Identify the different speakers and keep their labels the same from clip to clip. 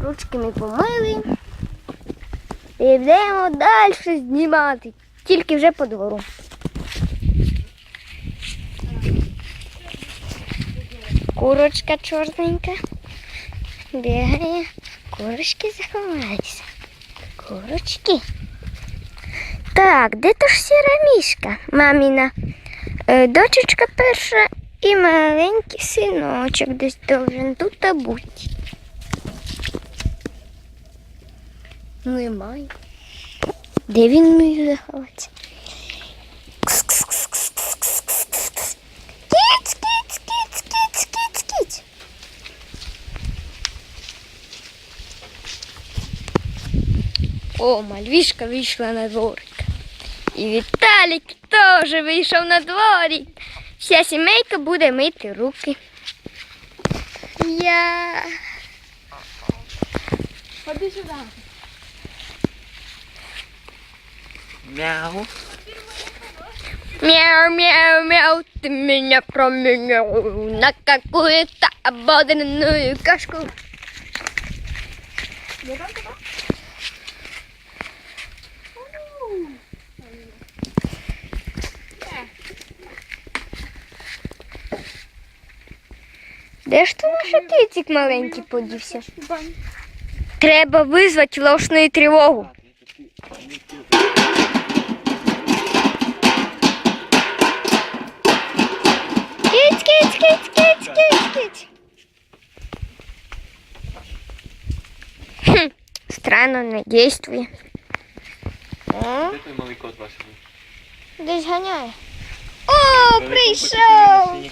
Speaker 1: Ручки ми помили. І йдемо далі знімати. Тільки вже по двору. Курочка чорненька. Бігає. Курочки заховалися. Курочки. Так, де то ж сіра мішка? Маміна е, дочечка перша і маленький синочок десь должен тут бути. Немає. Де він міг заховатися? Кіць, кіць, кіць, кіць, кіць, кіць. О, мальвішка вийшла на дворик. І Віталік теж вийшов на дворик. Вся сімейка буде мити руки. Я.
Speaker 2: Ходи сюди.
Speaker 3: Мяу.
Speaker 1: Мяу, мяу, мяу, ты меня променял на какую-то ободранную кашку. Де ж то наш кицик маленький подівся? Треба визвати ложну тривогу Киць, киць, киць, киць, киць, киць. Хм, странно не действує. О,
Speaker 3: Де той малий кот ваш?
Speaker 1: десь ганяє. О, прийшов!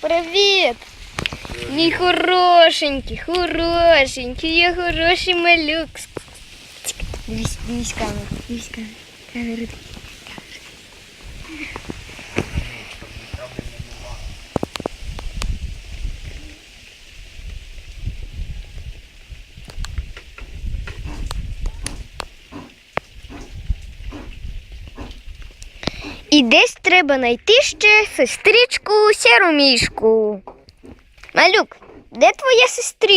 Speaker 1: Привіт! Мій хорошенький, хорошенький, я хороший малюк. Дивись, дивись камеру, дивись камеру. Камеру. І десь треба знайти ще сестричку сіру мішку. Малюк, де твоя сестричка?